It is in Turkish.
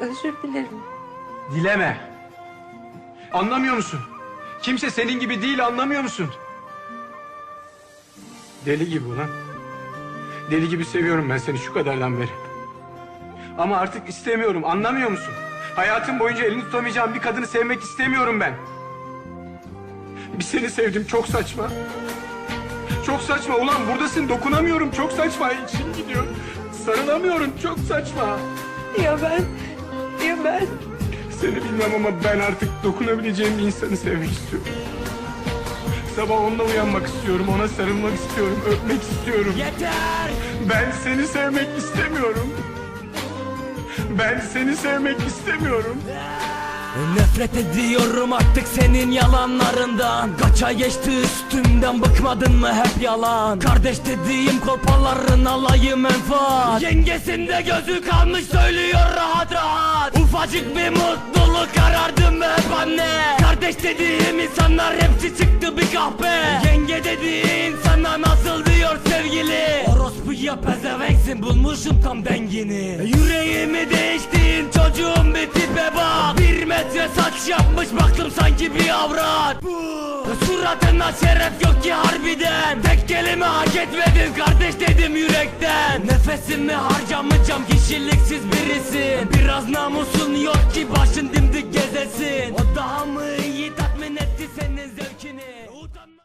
Özür dilerim. Dileme. Anlamıyor musun? Kimse senin gibi değil anlamıyor musun? Deli gibi ulan. Deli gibi seviyorum ben seni şu kadardan beri. Ama artık istemiyorum anlamıyor musun? Hayatım boyunca elini tutamayacağım bir kadını sevmek istemiyorum ben. Bir seni sevdim çok saçma. Çok saçma ulan buradasın dokunamıyorum çok saçma içim gidiyor. Sarılamıyorum çok saçma. Ya ben, ya ben. Seni bilmem ama ben artık dokunabileceğim bir insanı sevmek istiyorum. Sabah onunla uyanmak istiyorum, ona sarılmak istiyorum, öpmek istiyorum. Yeter! Ben seni sevmek istemiyorum. Ben seni sevmek istemiyorum. Nefret ediyorum artık senin yalanlarından Kaça geçti üstümden bıkmadın mı hep yalan Kardeş dediğim kolpaların alayı menfaat Yengesinde gözü kalmış söylüyor Ufacık bir mutluluk arardım hep anne Kardeş dediğim insanlar hepsi çıktı bir kahpe. Yenge dediğin sana nasıl diyor sevgili? Orospu ya pezevenksin bulmuşum tam dengini. Yüreğimi değiştin çocuğum bir tipe bak. Bir metre saç yapmış baktım sanki bir avrat. Suratında şeref yok ki harbiden. Tek kelime hak etmedin kardeş dedim yürekten. Nefesimi harcamayacağım kişiliksiz birisin. Biraz namusun